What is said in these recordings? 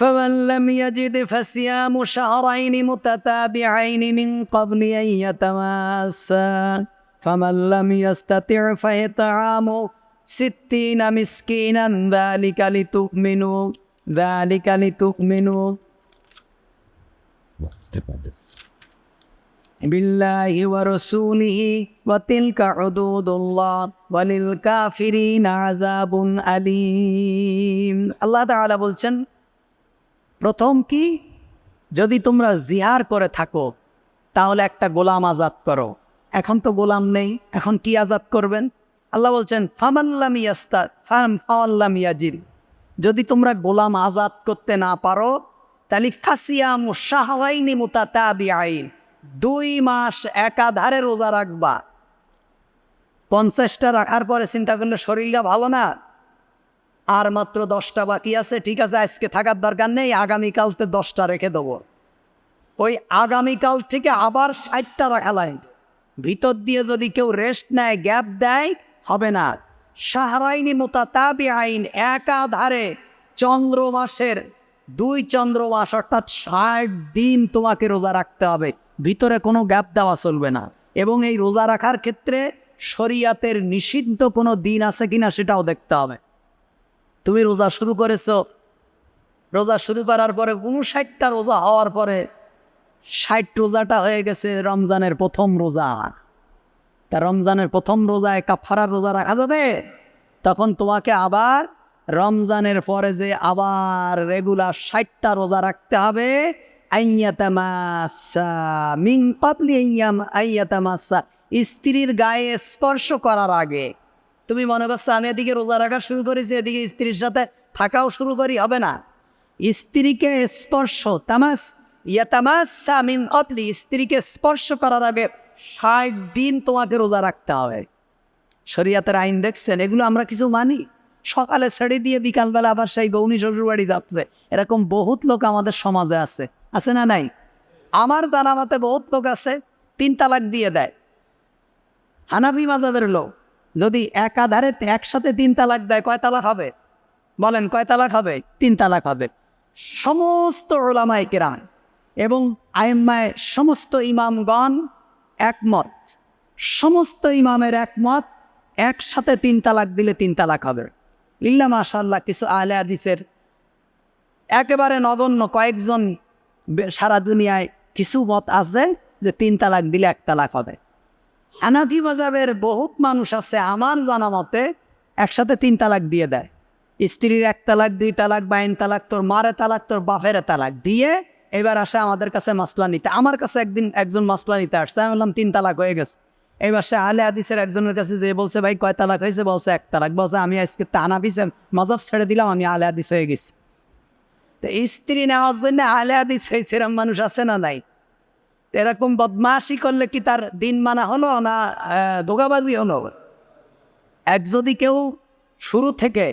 فمن لم يجد فصيام شهرين متتابعين من قبل أن يتماسا فمن لم يستطع فإطعام ستين مسكينا ذلك لتؤمنوا ذلك لتؤمنوا بالله ورسوله وتلك حدود الله وللكافرين عذاب أليم আল্লাহ তাআলা বলছেন প্রথম কি? যদি তোমরা জিহার করে থাকো, তাহলে একটা গোলাম আজাদ করো। এখন তো গোলাম নেই, এখন কি আজাদ করবেন? আল্লাহ বলছেন ফামাল্লাম ইয়াস্তা, ফাম ফামাল্লাম ইয়াজির যদি তোমরা গোলাম আজাদ করতে না পারো, তাহলে ফাসিয়াম শাহওয়াইনি মুতাতাবি আইন দুই মাস একাধারে রোজা রাখবা। পঞ্চাশটা রাখার পরে চিন্তা করলে শরীরটা ভালো না? আর মাত্র দশটা বাকি আছে, ঠিক আছে, আজকে থাকার দরকার নেই আগামীকালতে দশটা রেখে দেবো। ওই আগামীকাল থেকে আবার ষাটটা রাখা লাগবে ভিতর দিয়ে যদি কেউ রেস্ট নেয় গ্যাপ দেয়, হবে না। সাহারাইনি মোতাতাবি আইন একাধারে চন্দ্র মাসের দুই চন্দ্র মাস, অর্থাৎ ষাট দিন তোমাকে রোজা রাখতে হবে। ভিতরে কোনো গ্যাপ দেওয়া চলবে না। এবং এই রোজা রাখার ক্ষেত্রে শরিয়াতের নিষিদ্ধ কোনো দিন আছে কিনা সেটাও দেখতে হবে। তুমি রোজা শুরু করেছ। রোজা শুরু করার পরে উনষাটটা রোজা হওয়ার পরে ষাট রোজাটা হয়ে গেছে রমজানের প্রথম রোজা। তা রমজানের প্রথম রোজায় কাফারার রোজা রাখা যাবে? তখন তোমাকে আবার রমজানের পরে যে আবার রেগুলার ষাটটা রোজা রাখতে হবে মিং আইয়াম আইয়াতামাসা, স্ত্রীর গায়ে স্পর্শ করার আগে। তুমি মনে করছ আমি এদিকে রোজা রাখা শুরু করেছি, এদিকে স্ত্রীর সাথে থাকাও শুরু করি, হবে না। স্ত্রীকে স্পর্শ, তামাস ইয়াতামাসা মিন অতলি, স্ত্রীকে স্পর্শ করার আগে ষাট দিন তোমাকে রোজা রাখতে হবে। শরিয়াতের আইন দেখছেন, এগুলো আমরা কিছু মানি? সকালে ছেড়ে দিয়ে বিকালবেলা আবার সেই বৌনি শ্বশুর বাড়ি যাচ্ছে। এরকম বহুত লোক আমাদের সমাজে আছে। আছে না নাই? আমার জানা মতে বহুত লোক আছে, তিন তালাক দিয়ে দেয়। হানাফি মাজাবের লোক। যদি একাধারে একসাথে তিন তালাক দেয়, কয় তালাক হবে? বলেন, কয় তালাক হবে? তিন তালাক হবে। সমস্ত ওলামায় কেরান এবং আইম্মায় সমস্ত ইমামগণ একমত। সমস্ত ইমামের একমত, একসাথে তিন তালাক দিলে তিন তালাক হবে। ইল্লা মাশাল্লাহ কিছু আলে হাদিসের একেবারে নগণ্য কয়েকজন সারা দুনিয়ায় কিছু মত আছে যে তিন তালাক দিলে এক তালাক হবে। হানাফি মাজাবের বহুত মানুষ আছে, আমার জানা মতে একসাথে তিন তালাক দিয়ে দেয়। স্ত্রীর এক তালাক, দুই তালাক, বাইন তালাক, তোর মারে তালাক, তোর বাপের তালাক দিয়ে এবার আসে আমাদের কাছে মাসলা নিতে। আমার কাছে একদিন একজন মাসলা নিতে আসছে, আমি বললাম, তিন তালাক হয়ে গেছে। এবার সে আলে হাদিসের একজনের কাছে যে বলছে, ভাই, কয় তালাক হয়েছে? বলছে, এক তালাক। বলছে, আমি আজকে তানাবিসের মাজাব ছেড়ে দিলাম, আমি আলে হাদিস হয়ে গেছি। তো স্ত্রী নেওয়ার জন্য আলে হাদিস হয়েছে এরম মানুষ আছে না নাই? এরকম বদমাশি করলে কি তার দিন মানা হলো না ধোকাবাজি হলো? এক যদি কেউ শুরু থেকে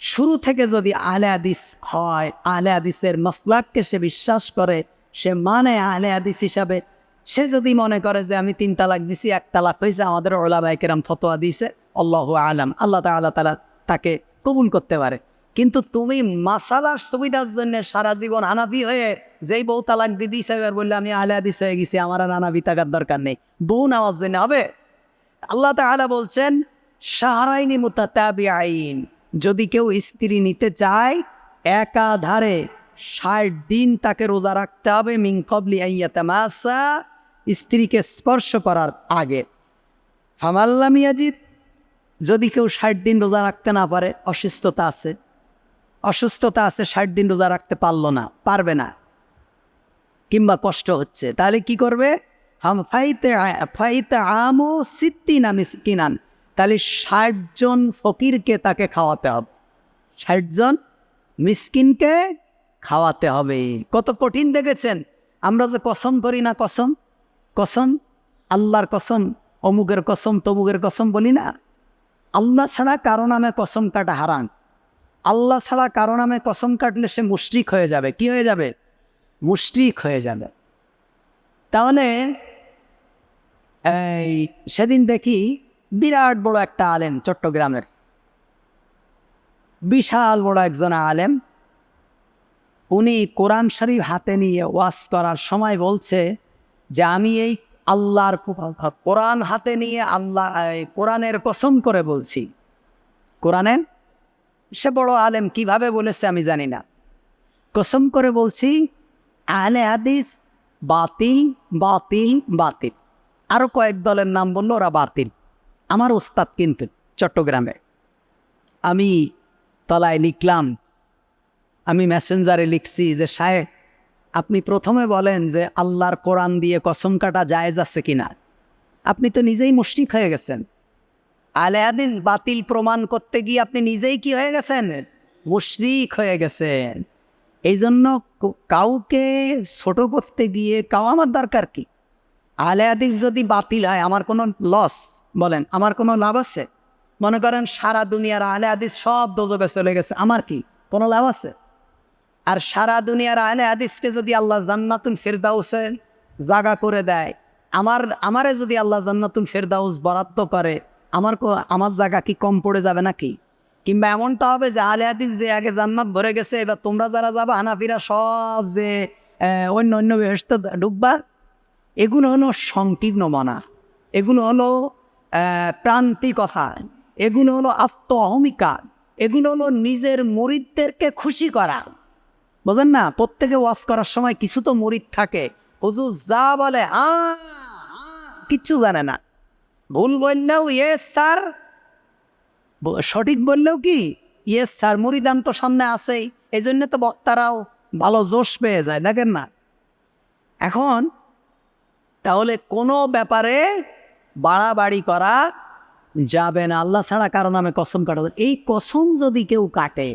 শুরু থেকে যদি আহলে আদিস হয়, আহলে আদিসের মসলাককে সে বিশ্বাস করে, সে মানে আহলে আদিস হিসাবে, সে যদি মনে করে যে আমি তিন তালাক দিছি, এক তালাক হয়েছে আমাদের ওলামাই কেরাম ফতোয়া দিয়েছে, আল্লাহ আলাম, আল্লাহ তালা তালা তাকে কবুল করতে পারে। কিন্তু তুমি মাসালার সুবিধার জন্য সারা জীবন হানাফি হয়ে যেই বউ তালাক দিয়ে দিয়েছে এবার বললে, আমি আহলে হাদিস হয়ে গেছি, আমার আর হানাফি থাকার দরকার নেই। বউ নেওয়ার জন্য হবে। আল্লাহ তাআলা বলছেন সাহারাইনি মুতাতাবি আইন যদি কেউ স্ত্রী নিতে চায়, একাধারে ষাট দিন তাকে রোজা রাখতে হবে মিং কবলি আইয়াতামাসা স্ত্রীকে স্পর্শ করার আগে। ফামাল্লাম ইয়াজিদ, যদি কেউ ষাট দিন রোজা রাখতে না পারে, অসুস্থতা আছে। অসুস্থতা আছে, ষাট দিন রোজা রাখতে পারল না, পারবে না। কিংবা কষ্ট হচ্ছে। তাহলে কি করবে? হাম ফাইতে ফাইতে আমো সিদ্দিন আমি কিনান তাহলে ষাট জন ফকিরকে তাকে খাওয়াতে হবে। ষাট জন মিসকিনকে খাওয়াতে হবে। কত কঠিন দেখেছেন? আমরা যে কসম করি না কসম? কসম? আল্লাহর কসম, অমুকের কসম, তমুকের কসম বলি না? আল্লাহ ছাড়া কারও নামে কসম কাটা হারান আল্লাহ ছাড়া কারও নামে কসম কাটলে সে মুশরিক হয়ে যাবে। কি হয়ে যাবে? মুশরিক হয়ে যাবে। তাহলে, এই সেদিন দেখি বিরাট বড় একটা আলেম চট্টগ্রামের। বিশাল বড় একজন আলেম। উনি কোরআন শরীফ হাতে নিয়ে ওয়াজ করার সময় বলছে যে, আমি এই আল্লাহর কোরআন হাতে নিয়ে আল্লাহ কোরআনের কসম করে বলছি। কোরআনের সে বড় আলেম কীভাবে বলেছে আমি জানি না। কসম করে বলছি আহলে হাদিস বাতিল বাতিল বাতিল। আরও কয়েক দলের নাম বলল, ওরা বাতিল। আমার ওস্তাদ কিন্তু চট্টগ্রামে। আমি তলায় লিখলাম, আমি মেসেঞ্জারে লিখছি যে, সাহেব, আপনি প্রথমে বলেন যে, আল্লাহর কোরআন দিয়ে কসম কাটা জায়েজ আছে কিনা? আপনি তো নিজেই মুশরিক হয়ে গেছেন। আলে হাদিস বাতিল প্রমাণ করতে গিয়ে আপনি নিজেই কি হয়ে গেছেন? মুশরিক হয়ে গেছেন। এই জন্য কাউকে ছোট করতে গিয়ে কাউ আমার দরকার কি? আলে হাদিস যদি বাতিল হয়, আমার কোনো লস বলেন, আমার কোনো লাভ আছে? মনে করেন সারা দুনিয়ার আলে হাদিস সব দোজকে চলে গেছে, আমার কি কোনো লাভ আছে? আর সারা দুনিয়ার আলে হাদিসকে যদি আল্লাহ জান্নাতুল ফেরদাউসে জাগা করে দেয়, আমার, আমারে যদি আল্লাহ জান্নাতুল ফেরদাউস বরাদ্দ করে আমার আমার জায়গা কি কম পড়ে যাবে নাকি? কিংবা এমনটা হবে যে আলে হাদিস যে আগে জান্নাত ভরে গেছে এবার তোমরা যারা যাবা হানাফিরা সব যে অন্য অন্য বেহস্ত ডুববা এগুলো হলো সংকীর্ণ মানা। এগুলো হলো আহ, প্রান্তিক কথা এগুলো হলো আত্ম অহমিকা এগুলো হলো নিজের মরিদদেরকে খুশি করা। বোঝেন না? প্রত্যেকে ওয়াজ করার সময় কিছু তো মরিদ থাকে। হুজুর যা বলে আ কিচ্ছু জানে না। ভুল বললেও ইয়েস স্যার সঠিক বললেও কি? ইয়েস স্যার মুরিদান তো সামনে আসেই এই জন্য তো বক্তারাও ভালো জোশ পেয়ে যায়, দেখেন না? এখন, তাহলে কোনো ব্যাপারে বাড়াবাড়ি করা যাবে না। আল্লাহ ছাড়া কারও নামে কসম কাটা এই কসম যদি কেউ কাটে,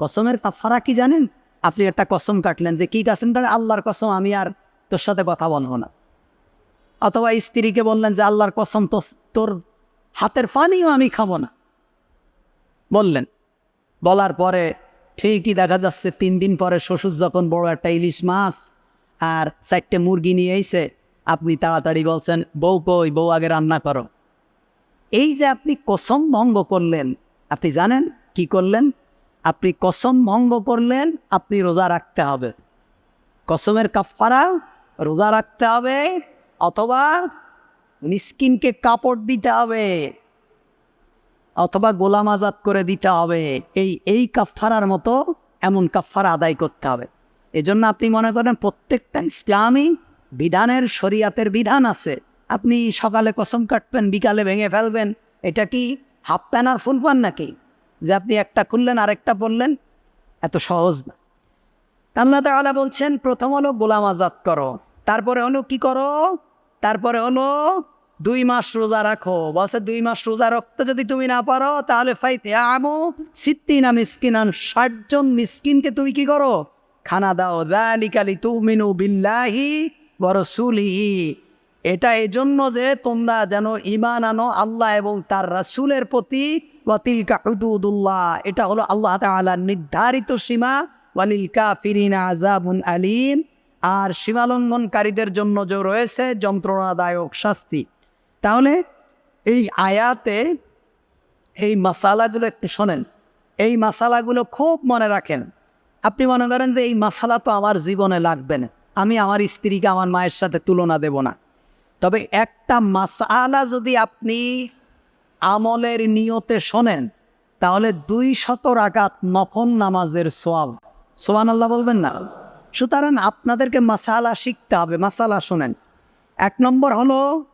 কসমের কাফারা কি জানেন? আপনি একটা কসম কাটলেন যে, কি কাটে আল্লাহর কসম, আমি আর তোর সাথে কথা বলব না। অথবা স্ত্রীকে বললেন যে, আল্লাহর কসম তো তোর হাতের পানিও আমি খাব না। বললেন। বলার পরে ঠিকই দেখা যাচ্ছে, তিন দিন পরে শ্বশুর যখন বড় একটা ইলিশ মাছ আর চারটে মুরগি নিয়ে এসে আপনি তাড়াতাড়ি বলছেন, বউ কই, বউ আগে রান্না করো। এই যে আপনি কসম ভঙ্গ করলেন, আপনি জানেন কি করলেন? আপনি কসম ভঙ্গ করলেন, আপনি রোজা রাখতে হবে। কসমের কাফারা রোজা রাখতে হবে অথবা মিসকিনকে কাপড় দিতে হবে, অথবা গোলাম আজাদ করে দিতে হবে। এই এই কাফারার মতো এমন কাফারা আদায় করতে হবে। এজন্য আপনি মনে করেন প্রত্যেকটা ইসলামী বিধানের শরিয়াতের বিধান আছে। আপনি সকালে কসম কাটবেন, বিকালে ভেঙে ফেলবেন, এটা কি হাফ প্যান আর ফুল প্যান নাকি? যে আপনি একটা খুললেন, আরেকটা বললেন এত সহজ না। আল্লাহ তাআলা বলছেন, প্রথম হলো গোলাম আজাদ করো। তারপরে হলো কি করো? তারপরে হলো দুই মাস রোজা রাখো। বলছে, দুই মাস রোজা রাখতে যদি তুমি না পারো, তাহলে ফাইতে আমো সিদ্দিনা মিসকিনান ষাটজন মিসকিনকে তুমি কি করো? খানা দাও। দালিকালি তুমিনু বিল্লাহি বরসুলিহি এটা এজন্য যে তোমরা যেন ইমান আনো আল্লাহ এবং তার রাসূলের প্রতি। ওয়াতিলকা হুদুদুল্লাহ, এটা হলো আল্লাহ তাআলার নির্ধারিত সীমা। ওয়ালিল কাফিরিনা আযাবুন আলিম। আর সীমালঙ্ঘনকারীদের জন্য যে রয়েছে যন্ত্রণাদায়ক শাস্তি। তাহলে এই আয়াতে এই মশালাগুলো একটু শোনেন। এই মাসালাগুলো খুব মনে রাখেন। আপনি মনে করেন যে এই মশালা তো আমার জীবনে লাগবে না। আমি আমার স্ত্রীকে আমার মায়ের সাথে তুলনা দেব না। তবে একটা মাসালা যদি আপনি আমলের নিয়তে শোনেন, তাহলে দুই শত রাকাত নফল নামাজের সোয়াব। সোয়ান আল্লাহ বলবেন না? সুতরাং আপনাদেরকে মাসালা শিখতে হবে, মাসালা শোনেন। এক নম্বর হলো,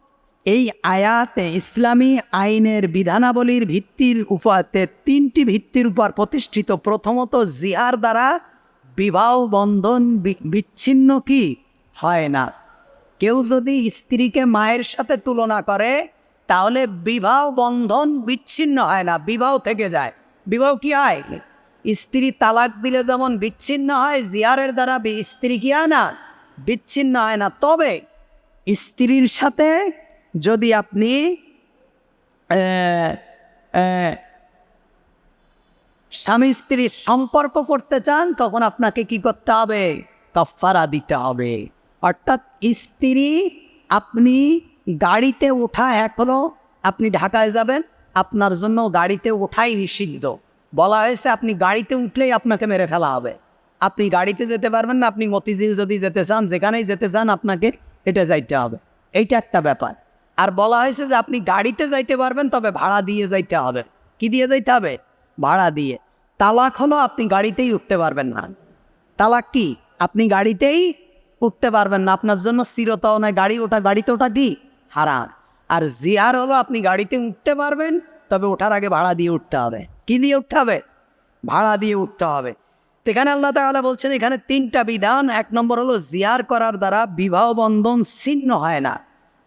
এই আয়াতে ইসলামী আইনের বিধানাবলীর ভিত্তির উপরে তিনটি ভিত্তির উপর প্রতিষ্ঠিত প্রথমত জিহার দ্বারা বিবাহ বন্ধন বিচ্ছিন্ন কি? হয় না। কেউ যদি স্ত্রীকে মায়ের সাথে তুলনা করে, তাহলে বিবাহ বন্ধন বিচ্ছিন্ন হয় না, বিবাহ থেকে যায়। বিবাহ কি হয়? স্ত্রী তালাক দিলে যেমন বিচ্ছিন্ন হয়, জিয়ারের দ্বারা স্ত্রী কি হয় না, বিচ্ছিন্ন হয় না। তবে স্ত্রীর সাথে যদি আপনি স্বামী স্ত্রীর সম্পর্ক করতে চান, তখন আপনাকে কি করতে হবে? কফারা দিতে হবে। অর্থাৎ স্ত্রী আপনি গাড়িতে ওঠা এখনও, আপনি ঢাকায় যাবেন, আপনার জন্য গাড়িতে ওঠাই নিষিদ্ধ। বলা হয়েছে, আপনি গাড়িতে উঠলেই আপনাকে মেরে ফেলা হবে। আপনি গাড়িতে যেতে পারবেন না, আপনি মতিঝিল যদি যেতে চান, যেখানেই যেতে চান, আপনাকে এটা যাইতে হবে। এইটা একটা ব্যাপার। আর বলা হয়েছে যে, আপনি গাড়িতে যাইতে পারবেন, তবে ভাড়া দিয়ে যাইতে হবে। কি দিয়ে যাইতে হবে? ভাড়া দিয়ে। তালাক হলো, আপনি গাড়িতেই উঠতে পারবেন না। তালাক কি? আপনি গাড়িতেই উঠতে পারবেন না। আপনার জন্য স্থিরতাও নয়, গাড়ি ওঠা, গাড়িতে ওঠা কি? হারাম। আর জিয়ার হলো, আপনি গাড়িতে উঠতে পারবেন, তবে ওঠার আগে ভাড়া দিয়ে উঠতে হবে। কি দিয়ে উঠতে হবে? ভাড়া দিয়ে উঠতে হবে। এখানে আল্লাহ তাআলা বলছেন, এখানে তিনটা বিধান। এক নম্বর হলো, জিয়ার করার দ্বারা বিবাহ বন্ধন ছিন্ন হয় না।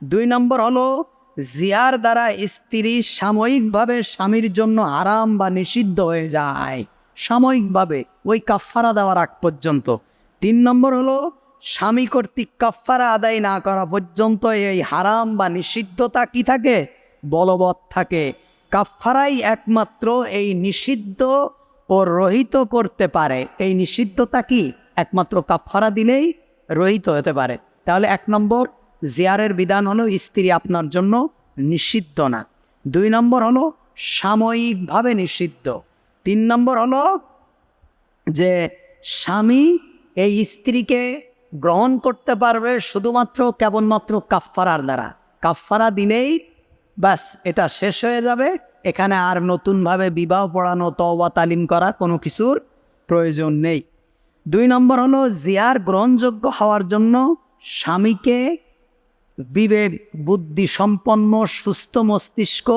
দুই নম্বর হলো, জিয়ার দ্বারা স্ত্রী সাময়িকভাবে স্বামীর জন্য আরাম বা নিষিদ্ধ হয়ে যায়। সাময়িকভাবে, ওই কাফারা দেওয়ার আগ পর্যন্ত। তিন নম্বর হলো, স্বামী কর্তৃক কাফারা আদায় না করা পর্যন্ত এই হারাম বা নিষিদ্ধতা কি থাকে? বলবৎ থাকে। কাফারাই একমাত্র এই নিষিদ্ধ ও রহিত করতে পারে। এই নিষিদ্ধতা কি? একমাত্র কাফারা দিলেই রহিত হতে পারে। তাহলে এক নম্বর, জিয়ারের বিধান হলো স্ত্রী আপনার জন্য নিষিদ্ধ না। দুই নম্বর হলো সাময়িকভাবে নিষিদ্ধ। তিন নম্বর হলো যে স্বামী এই স্ত্রীকে গ্রহণ করতে পারবে শুধুমাত্র কেবলমাত্র কাফফারার দ্বারা। কাফফারা দিলেই ব্যাস এটা শেষ হয়ে যাবে। এখানে আর নতুনভাবে বিবাহ পড়ানো, তওবা, তালিম করা কোনো কিছুর প্রয়োজন নেই। দুই নম্বর হলো, জিয়ার গ্রহণযোগ্য হওয়ার জন্য স্বামীকে বিবেক বুদ্ধি সম্পন্ন, সুস্থ মস্তিষ্ক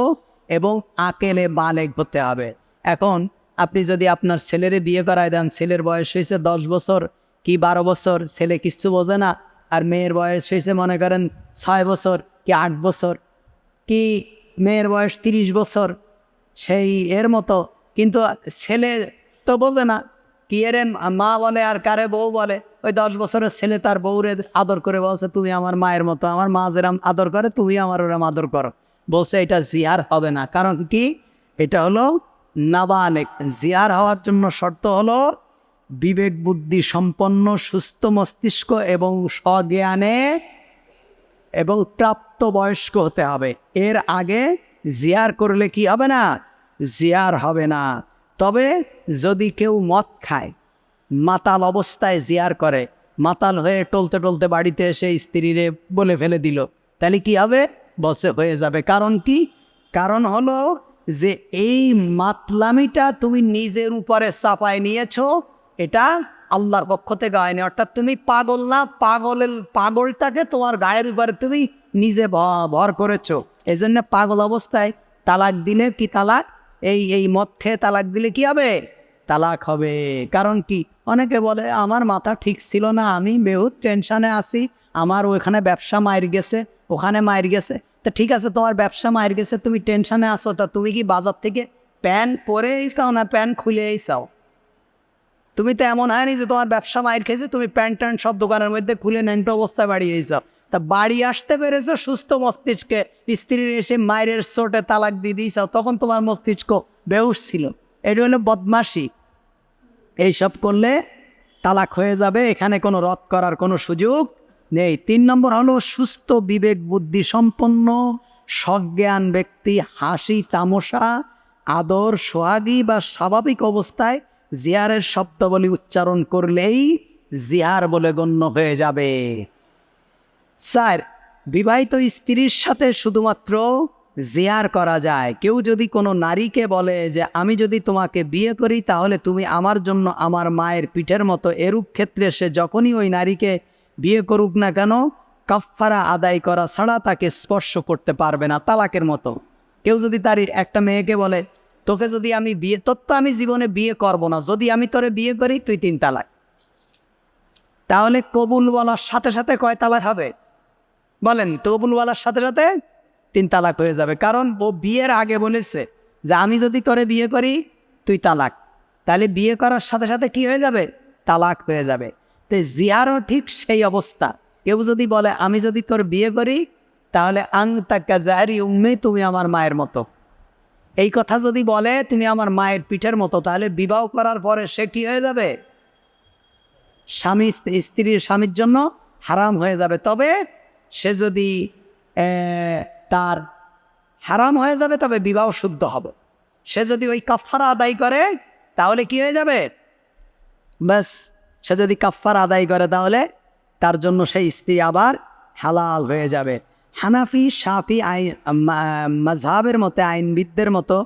এবং আকেলে বালেক হতে হবে। এখন আপনি যদি আপনার ছেলেরে বিয়ে করায় দেন, ছেলের বয়স হয়েছে দশ বছর, কি বারো বছর? ছেলে কিচ্ছু বোঝে না। আর মেয়ের বয়স হয়েছে, মনে করেন, ছয় বছর, কি আট বছর? কি মেয়ের বয়স তিরিশ বছর? সেই এর মতো। কিন্তু ছেলে তো বোঝে না। কি এর মা বলে আর কারে বউ বলে? ওই দশ বছরের ছেলে তার বউরে আদর করে বলছে, তুমি আমার মায়ের মতো। আমার মা যেরাম আদর করে, তুমি আমার ওরম আদর করো। বলছে, এটা জিয়ার হবে না। কারণ কি? এটা হলো নাবালেক। জিয়ার হওয়ার জন্য শর্ত হলো বিবেক বুদ্ধি সম্পন্ন, সুস্থ মস্তিষ্ক এবং স্বজ্ঞানে এবং প্রাপ্তবয়স্ক হতে হবে। এর আগে জিয়ার করলে কি হবে না? জিয়ার হবে না। তবে যদি কেউ মদ খায়, মাতাল অবস্থায় জিয়ার করে, মাতাল হয়ে টলতে টলতে বাড়িতে এসে স্ত্রীরে বলে ফেলে দিল, তাহলে কি হবে? বসে হয়ে যাবে। কারণ কি? কারণ হলো যে এই মাতলামিটা তুমি নিজের উপরে চাপায় নিয়েছো, এটা আল্লাহর পক্ষ থেকে হয়নি অর্থাৎ তুমি পাগল না, পাগলের পাগলটাকে তোমার গায়ের উপরে তুমি নিজে ভর করেছ। এই জন্য পাগল অবস্থায় তালাক দিলে কি তালাক? এই এই মদ খেয়ে তালাক দিলে কি হবে? তালাক হবে। কারণ কি? অনেকে বলে, আমার মাথা ঠিক ছিল না, আমি বহুত টেনশানে আছি, আমার ওখানে ব্যবসা মায়ের গেছে, ওখানে মায়ের গেছে। তা ঠিক আছে, তোমার ব্যবসা মায়ের গেছে, তুমি টেনশানে আসো তা তুমি কি বাজার থেকে প্যান্ট পরেই চাও না প্যান্ট খুলেই চাও? তুমি তো এমন হয়নি যে তোমার ব্যবসা মায়ের খেয়েছে, তুমি প্যান্ট ট্যান্ট সব দোকানের মধ্যে খুলে নেন্ট অবস্থায় বাড়ি যাও তা বাড়ি আসতে পেরেছ সুস্থ মস্তিষ্কে স্ত্রীর এসে মায়ের চোটে তালাক দিয়ে দিয়েছাও তখন তোমার মস্তিষ্ক বেউস ছিল। এটা হলো বদমাসি এইসব করলে তালাক হয়ে যাবে, এখানে কোনো রদ করার কোনো সুযোগ নেই। তিন নম্বর হলো সুস্থ বিবেক বুদ্ধি সম্পন্ন, সজ্ঞান ব্যক্তি, হাসি তামশা আদর, সোহাগী বা স্বাভাবিক অবস্থায় জিয়ারের শব্দাবলী উচ্চারণ করলেই জিয়ার বলে গণ্য হয়ে যাবে। স্যার, বিবাহিত স্ত্রীর সাথে শুধুমাত্র জিয়ার করা যায়। কেউ যদি কোনো নারীকে বলে যে, আমি যদি তোমাকে বিয়ে করি, তাহলে তুমি আমার জন্য আমার মায়ের পিঠের মতো এরূপ ক্ষেত্রে সে যখনই ওই নারীকে বিয়ে করুক না কেন, কাফফারা আদায় করা ছাড়া তাকে স্পর্শ করতে পারবে না, তালাকের মতো। কেউ যদি তার একটা মেয়েকে বলে তোকে যদি আমি বিয়ে, তোর তো আমি জীবনে বিয়ে করব না। যদি আমি তোরে বিয়ে করি, তুই তিন তালাক। তাহলে কবুল বলার সাথে সাথে কয় তালাক হবে? বলেন কবুল বলার সাথে সাথে তিন তালাক হয়ে যাবে। কারণ ও বিয়ের আগে বলেছে যে, আমি যদি তোরে বিয়ে করি, তুই তালাক। তাহলে বিয়ে করার সাথে সাথে কি হয়ে যাবে? তালাক হয়ে যাবে। তো জিয়ারও ঠিক সেই অবস্থা। কেউ যদি বলে, আমি যদি তোর বিয়ে করি, তাহলে আং তাকা জাহারি উম্মে, তুমি আমার মায়ের মতো। এই কথা যদি বলে তুমি আমার মায়ের পিঠের মতো, তাহলে বিবাহ করার পরে সে কি হয়ে যাবে? স্বামী স্ত্রীর স্বামীর জন্য হারাম হয়ে যাবে। তবে সে যদি তার হারাম হয়ে যাবে, তবে বিবাহ শুদ্ধ হবে। সে যদি ওই কাফারা আদায় করে, তাহলে কি হয়ে যাবে? ব্যাস, সে যদি কাফার আদায় করে, তাহলে তার জন্য সেই স্ত্রী আবার হালাল হয়ে যাবে। হানাফি সাফি আইন মাঝহাবের মতে, আইনবিদদের মতো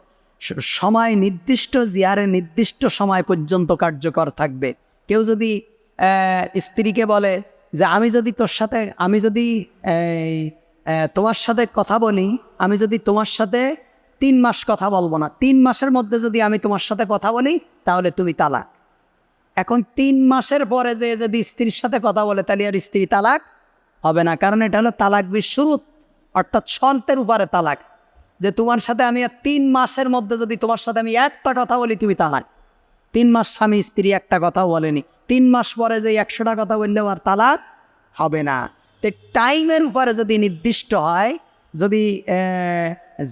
সময় নির্দিষ্ট জিয়ারে নির্দিষ্ট সময় পর্যন্ত কার্যকর থাকবে। কেউ যদি স্ত্রীকে বলে যে, আমি যদি তোর সাথে, আমি যদি তোমার সাথে কথা বলি, আমি যদি তোমার সাথে তিন মাস কথা বলব না। তিন মাসের মধ্যে যদি আমি তোমার সাথে কথা বলি, তাহলে তুমি তালাক। এখন তিন মাসের পরে যে, যদি স্ত্রীর সাথে কথা বলে, তাহলে আর স্ত্রী তালাক হবে না। কারণ এটা হলো তালাক বিশ্বরূপ অর্থাৎ সন্তের উপরে তালাক। যে তোমার সাথে আমি তিন মাসের মধ্যে যদি তোমার সাথে আমি একটা কথা বলি, তুমি তালাক। তিন মাস স্বামী স্ত্রী একটা কথাও বলেনি। তিন মাস পরে যে একশোটা কথা বললেও আর তালাক হবে না। তো টাইমের উপরে যদি নির্দিষ্ট হয়, যদি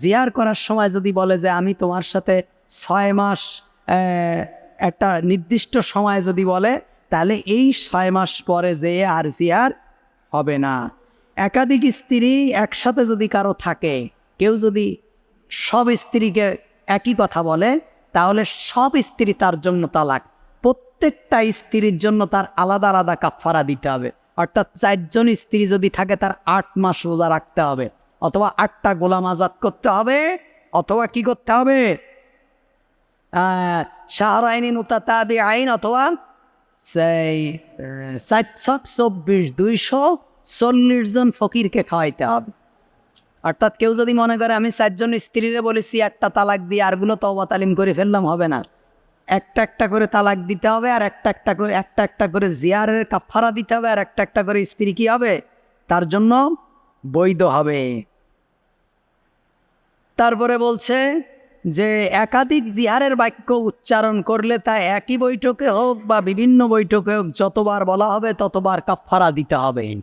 জিয়ার করার সময় যদি বলে যে আমি তোমার সাথে ছয় মাস একটা নির্দিষ্ট সময় যদি বলে, তাহলে এই ছয় মাস পরে যে আর জিয়ার হবে না। একাধিক স্ত্রী একসাথে যদি কারও থাকে, কেউ যদি সব স্ত্রীকে একই কথা বলে, তাহলে সব স্ত্রী তার জন্য তালাক। প্রত্যেকটা স্ত্রীর জন্য তার আলাদা আলাদা কাফারা দিতে হবে। অর্থাৎ চারজন স্ত্রী যদি থাকে, তার আট মাস রোজা রাখতে হবে। অথবা আটটা গোলাম আজাদ করতে হবে, অথবা কি করতে হবে? শাহর আইনি মুতাতাবি আইন অথবা সেই চারশো চব্বিশ দুইশো চল্লিশ জন ফকিরকে খাওয়াইতে হবে। অর্থাৎ কেউ যদি মনে করে আমি চারজন স্ত্রীরে বলেছি, একটা তালাক দিয়ে আরগুলো তবা তালিম করে ফেললাম, হবে না। একটা একটা করে তালাক দিতে হবে, আর একটা একটা করে, একটা একটা করে জিয়ারের কাফারা দিতে হবে, আর একটা একটা করে স্ত্রী কি হবে? তার জন্য বৈধ হবে। তারপরে বলছে যে একাধিক জিহারের বাক্য উচ্চারণ করলে তা একই বৈঠকে হোক বা বিভিন্ন বৈঠকে হোক, যতবার বলা হবে ততবার কাফারা দিতে হবে।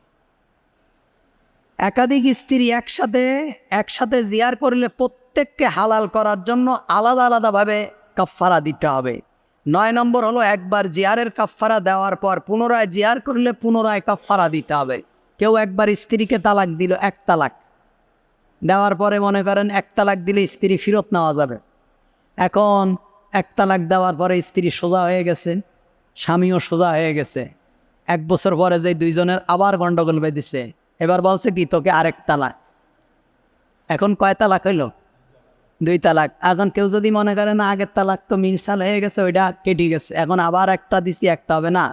একাধিক স্ত্রী একসাথে একসাথে জিয়ার করলে প্রত্যেককে হালাল করার জন্য আলাদা আলাদাভাবে কাফারা দিতে হবে। নয় নম্বর হলো, একবার জিয়ারের কাফারা দেওয়ার পর পুনরায় জিয়ার করলে পুনরায় কাফারা দিতে হবে। কেউ একবার স্ত্রীকে তালাক দিল, এক তালাক। দেওয়ার পরে মনে করেন এক তালাক দিলে স্ত্রী ফেরত নেওয়া যাবে। এখন এক তালাক দেওয়ার পরে স্ত্রী সোজা হয়ে গেছে, স্বামীও সোজা হয়ে গেছে। এক বছর পরে যে দুইজনের আবার গন্ডগোল বেঁধেছে, এবার বলছে কি, তোকে আরেক তালাক। এখন কয় তালাক হইল? দুই তালাক। এখন কেউ যদি মনে করে, না, আগের তালাক তো মিলসাল হয়ে গেছে, ওইটা কেটে গেছে, এখন আবার একটা দিছি, একটা হবে না।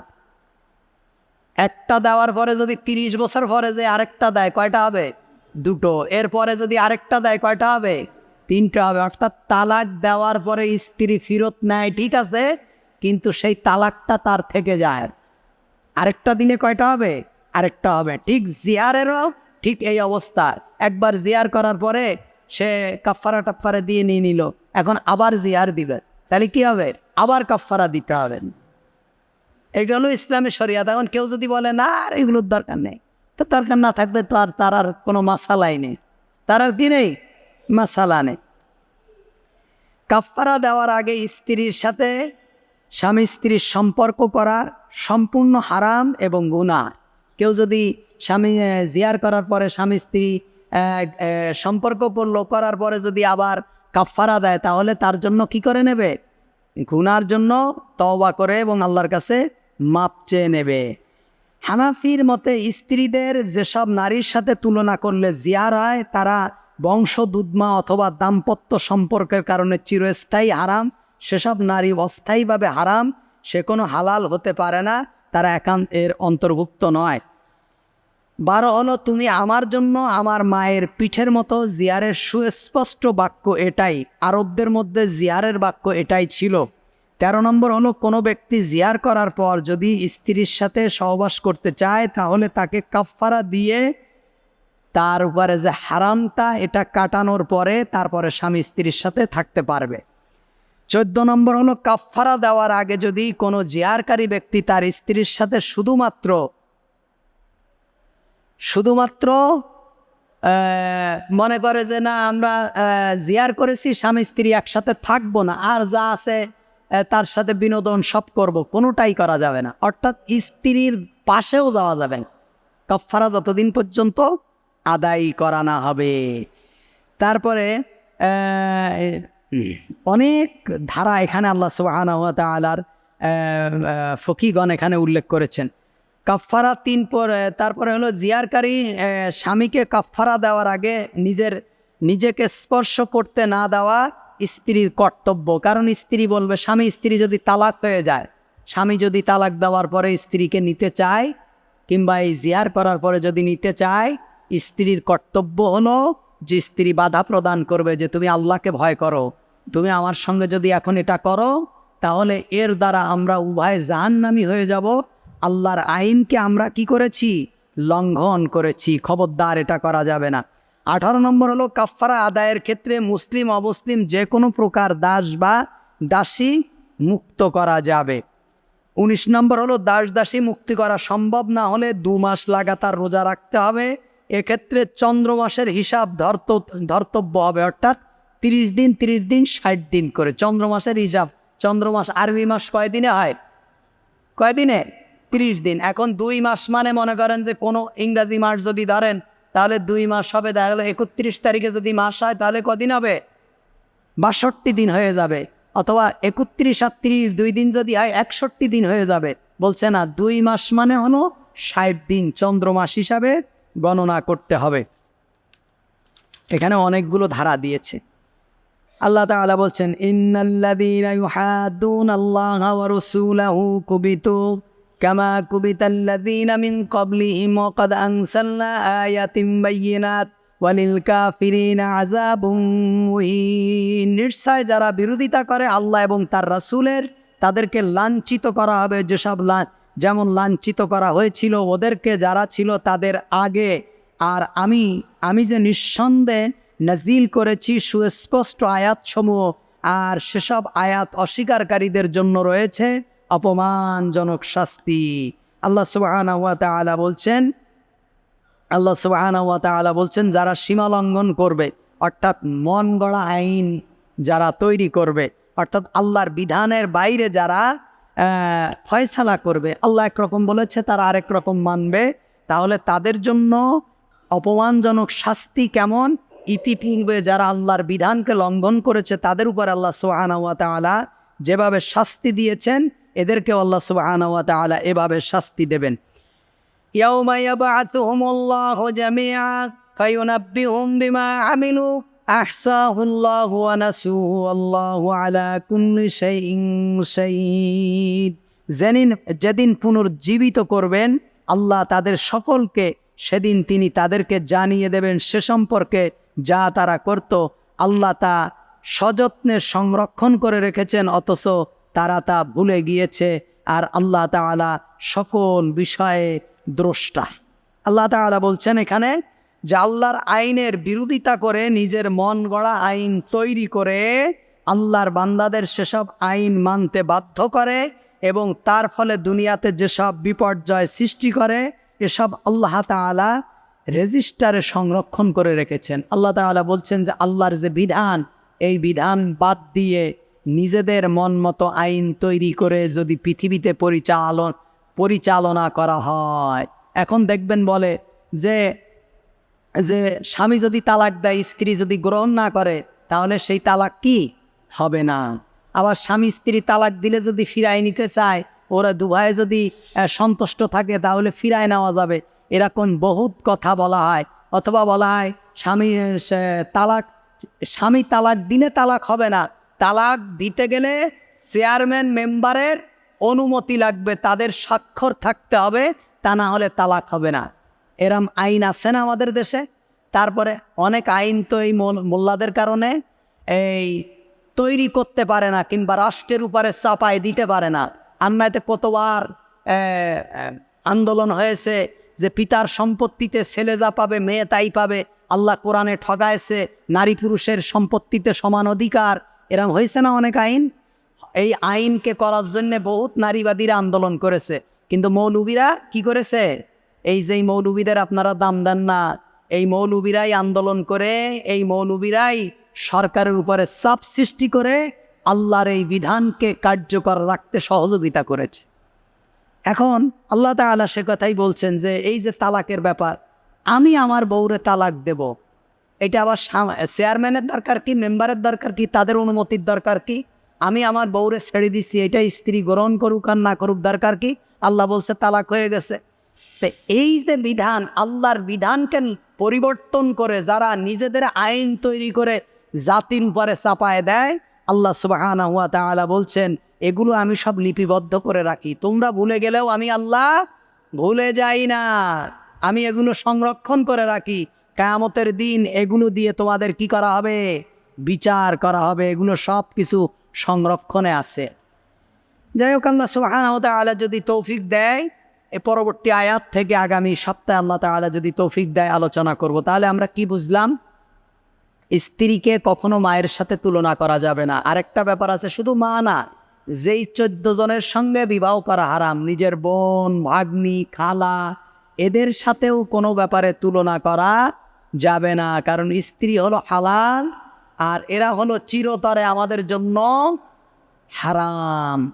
একটা দেওয়ার পরে যদি তিরিশ বছর পরে যে আরেকটা দেয়, কয়টা হবে? দুটো। এরপরে যদি আরেকটা দেয়, কয়টা হবে? তিনটা হবে। অর্থাৎ তালাক দেওয়ার পরে স্ত্রী ফেরত নেয়, ঠিক আছে? কিন্তু সেই তালাকটা তার থেকে যায়। আরেকটা দিনে কয়টা হবে? আরেকটা হবে। ঠিক জিয়ারেরও ঠিক এই অবস্থা। একবার জিয়ার করার পরে সে কাফারা টাফারা দিয়ে নিয়ে নিল। এখন আবার জিয়ার দিবে। তাহলে কি হবে? আবার কাফারা দিতে হবে। এটা হলো ইসলামের শরিয়াত। এখন কেউ যদি বলে, না, আর এগুলোর দরকার নেই। তো দরকার না থাকলে তো আর তার আর কোনো মাসালাই নেই। তার আর কি নেই মাসালা নেই। কাফারা দেওয়ার আগে স্ত্রীর সাথে স্বামী স্ত্রীর সম্পর্ক করা সম্পূর্ণ হারাম এবং গুণা কেউ যদি স্বামী জিয়ার করার পরে স্বামী স্ত্রী সম্পর্ক করল, করার পরে যদি আবার কাফারা দেয়, তাহলে তার জন্য কি করে নেবে? গুনার জন্য তওবা করে এবং আল্লাহর কাছে মাপ চেয়ে নেবে। হানাফির মতে স্ত্রীদের যেসব নারীর সাথে তুলনা করলে জিয়ার হয় তারা বংশ দুধমা অথবা দাম্পত্য সম্পর্কের কারণে চিরস্থায়ী হারাম। সেসব নারী অস্থায়ীভাবে হারাম, সে কোনো হালাল হতে পারে না, তারা একান্ত এর অন্তর্ভুক্ত নয়। বারো হলো, তুমি আমার জন্য আমার মায়ের পিঠের মতো জিয়ারের সুস্পষ্ট বাক্য এটাই। আরবদের মধ্যে জিয়ারের বাক্য এটাই ছিল। তেরো নম্বর হলো, কোনো ব্যক্তি জিয়ার করার পর যদি স্ত্রীর সাথে সহবাস করতে চায়, তাহলে তাকে কাফফারা দিয়ে তার উপরে যে হারামটা, এটা কাটানোর পরে তারপরে স্বামী স্ত্রীর সাথে থাকতে পারবে। চোদ্দ নম্বর হলো, কাফফারা দেওয়ার আগে যদি কোনো জিয়ারকারী ব্যক্তি তার স্ত্রীর সাথে শুধুমাত্র শুধুমাত্র মনে করে যে না, আমরা জিয়ার করেছি, স্বামী স্ত্রী একসাথে থাকব না, আর যা আছে তার সাথে বিনোদন সব করব কোনোটাই করা যাবে না। অর্থাৎ স্ত্রীর পাশেও যাওয়া যাবে না। কফারা যতদিন পর্যন্ত আদায় করা না হবে। তারপরে অনেক ধারা এখানে আল্লাহ সুবহানাহু ওয়া তাআলার ফকিগণ এখানে উল্লেখ করেছেন। কাফফারা তিন পর তারপরে হলো জিয়ারকারী স্বামীকে কাফফারা দেওয়ার আগে নিজের নিজেকে স্পর্শ করতে না দেওয়া স্ত্রীর কর্তব্য। কারণ স্ত্রী বলবে, স্বামী, স্ত্রী যদি তালাক হয়ে যায়, স্বামী যদি তালাক দেওয়ার পরে স্ত্রীকে নিতে চায় কিংবা এই জিয়ার করার পরে যদি নিতে চায়, স্ত্রীর কর্তব্য হলো যে স্ত্রী বাধা প্রদান করবে যে, তুমি আল্লাহকে ভয় করো। তুমি আমার সঙ্গে যদি এখন এটা করো, তাহলে এর দ্বারা আমরা উভয় জাহান্নামি হয়ে যাব। আল্লাহর আইনকে আমরা কি করেছি? লঙ্ঘন করেছি। খবরদার এটা করা যাবে না। আঠারো নম্বর হলো কাফফারা আদায়ের ক্ষেত্রে মুসলিম, অমুসলিম যে কোনো প্রকার দাস বা দাসী মুক্ত করা যাবে। উনিশ নম্বর হলো দাস দাসী মুক্তি করা সম্ভব না হলে দু মাস লাগাতার রোজা রাখতে হবে। এক্ষেত্রে চন্দ্র মাসের হিসাব ধর্ত, ধর্তব্য হবে, অর্থাৎ তিরিশ দিন তিরিশ দিন, ষাট দিন করে। চন্দ্র মাসের হিসাব, চন্দ্র মাস আরবি মাস কয়দিনে হয়? কয়দিনে তিরিশ দিন। এখন দুই মাস মানে মনে করেন যে কোনো ইংরাজি মাস যদি ধরেন তাহলে দুই মাস হবে, তাহলে একত্রিশ তারিখে যদি মাস হয়, তাহলে কদিন হবে? বাষট্টি দিন হয়ে যাবে, অথবা একত্রিশ আর দুই দিন যদি হয়, একষট্টি দিন হয়ে যাবে। বলছে না, দুই মাস মানে হলো ষাট দিন চন্দ্র মাস হিসাবে গণনা করতে হবে। এখানে অনেকগুলো ধারা দিয়েছে। আল্লাহ তাআলা বলছেন, ইন্নাল্লাযীনা ইউহাদ্দুন আল্লাহ ওয়া রাসূলাহু কুবিতু কামা কুবিতাল্লাযীনা মিন ক্বাবলিহিম ওয়া ক্বাদ আনসালনা আয়াতিন বায়্যিনাত ওয়ালিল কাফিরিনা আযাবুম মুহিন। যারা বিরোধিতা করে আল্লাহ এবং তার রাসূলের, তাদেরকে লাঞ্ছিত করা হবে যেসব যেমন লাঞ্ছিত করা হয়েছিল ওদেরকে যারা ছিল তাদের আগে। আর আমি আমি যে নিঃসন্দেহে নাজিল করেছি সুস্পষ্ট আয়াতসমূহ, আর সেসব আয়াত অস্বীকারীদের জন্য রয়েছে। অপমানজনক শাস্তি। আল্লাহ তাআলা বলছেন, আল্লাহ তাআলা বলছেন, যারা সীমা লঙ্ঘন করবে, অর্থাৎ মন গড়া আইন যারা তৈরি করবে, অর্থাৎ আল্লাহর বিধানের বাইরে যারা ফয়সালা করবে, আল্লাহ একরকম বলেছে, তারা আরেক রকম মানবে, তাহলে তাদের জন্য অপমানজনক শাস্তি কেমন? ইতিপূর্বে যারা আল্লাহর বিধানকে লঙ্ঘন করেছে, তাদের উপর আল্লাহ তাআলা যেভাবে শাস্তি দিয়েছেন এদেরকে আল্লাহ সুবাহ আনাওয়াত এভাবে শাস্তি দেবেন। যেদিন যেদিন পুনর্জীবিত করবেন, আল্লাহ তাদের সকলকে সেদিন তিনি তাদেরকে জানিয়ে দেবেন সে সম্পর্কে যা তারা করত। আল্লাহ তা সযত্নে সংরক্ষণ করে রেখেছেন, অথচ তারা তা ভুলে গিয়েছে আর আল্লাহ তাআলা সকল বিষয়ে দ্রষ্টা। আল্লাহ তাআলা বলছেন এখানে যে আল্লাহর আইনের বিরোধিতা করে নিজের মন গড়া আইন তৈরি করে আল্লাহর বান্দাদের সেসব আইন মানতে বাধ্য করে এবং তার ফলে দুনিয়াতে যেসব বিপর্যয় সৃষ্টি করে, এসব আল্লাহ তাআলা রেজিস্টারে সংরক্ষণ করে রেখেছেন। আল্লাহ তাআলা বলছেন যে আল্লাহর যে বিধান, এই বিধান বাদ দিয়ে নিজেদের মন মতো আইন তৈরি করে যদি পৃথিবীতে পরিচালন, পরিচালনা করা হয়। এখন দেখবেন বলে যে যে স্বামী যদি তালাক দেয়, স্ত্রী যদি গ্রহণ না করে, তাহলে সেই তালাক কি? হবে না। আবার স্বামী স্ত্রী তালাক দিলে যদি ফিরায় নিতে চায়, ওরা দুভাই যদি সন্তুষ্ট থাকে, তাহলে ফিরায় নেওয়া যাবে। এরকম বহুত কথা বলা হয়। অথবা বলা হয়, স্বামী তালাক স্বামী তালাক দিনে তালাক হবে না। তালাক দিতে গেলে চেয়ারম্যান মেম্বারের অনুমতি লাগবে, তাদের স্বাক্ষর থাকতে হবে, তা না হলে তালাক হবে না। এরম আইন আছে না আমাদের দেশে? তারপরে অনেক আইন তো এই মোল- মোল্লাদের কারণে এই তৈরি করতে পারে না কিংবা রাষ্ট্রের উপরে চাপায় দিতে পারে না। আন্নাইতে কতবার আন্দোলন হয়েছে যে পিতার সম্পত্তিতে ছেলে যা পাবে, মেয়ে তাই পাবে। আল্লাহ কোরআনে ঠগাইছে, নারী পুরুষের সম্পত্তিতে সমান অধিকার। এরম হয়েছে না অনেক আইন? এই আইনকে করার জন্য বহুত নারীবাদীরা আন্দোলন করেছে। কিন্তু মৌলবীরা কি করেছে? এই যে মৌলবীদের আপনারা দাম দেন না, এই মৌলবীরাই আন্দোলন করে, এই মৌলবীরাই সরকারের উপরে চাপ সৃষ্টি করে আল্লাহর এই বিধানকে কার্যকর রাখতে সহযোগিতা করেছে। এখন আল্লাহ তাআলা সে কথাই বলছেন যে, এই যে তালাকের ব্যাপার, আমি আমার বউরে তালাক দেব। এটা আবার চেয়ারম্যানের দরকার কি মেম্বারের দরকার কি, তাদের অনুমতির দরকার কি? আমি আমার বউরে ছেড়ে দিছি, এটা স্ত্রী গ্রহণ করুক আর না করুক দরকার কি? আল্লাহ বলছে, তালাক হয়ে গেছে। তো এই যে বিধান, আল্লাহর বিধানকে পরিবর্তন করে যারা নিজেদের আইন তৈরি করে জাতির উপরে চাপায় দেয়, আল্লাহ তাআলা বলছেন, এগুলো আমি সব লিপিবদ্ধ করে রাখি। তোমরা ভুলে গেলেও আমি আল্লাহ ভুলে যাই না। আমি এগুলো সংরক্ষণ করে রাখি। কেয়ামতের দিন এগুলো দিয়ে তোমাদের কি করা হবে? বিচার করা হবে। এগুলো সব কিছু সংরক্ষণে আছে। যাই হোক, আল্লাহ সুবাহানা তাআলা যদি তৌফিক দেয়, এ পরবর্তী আয়াত থেকে আগামী সপ্তাহে আল্লাহ তাআলা যদি তৌফিক দেয়, আলোচনা করব। তাহলে আমরা কি বুঝলাম? স্ত্রীকে কখনো মায়ের সাথে তুলনা করা যাবে না। আরেকটা ব্যাপার আছে, শুধু মা না, যেই চোদ্দ জনের সঙ্গে বিবাহ করা হারাম, নিজের বোন, ভাগ্নি, খালা, এদের সাথেও কোনো ব্যাপারে তুলনা করা যাবে না কারণ স্ত্রী হলো হালাল আর এরা হলো চিরতরে আমাদের জন্য হারাম।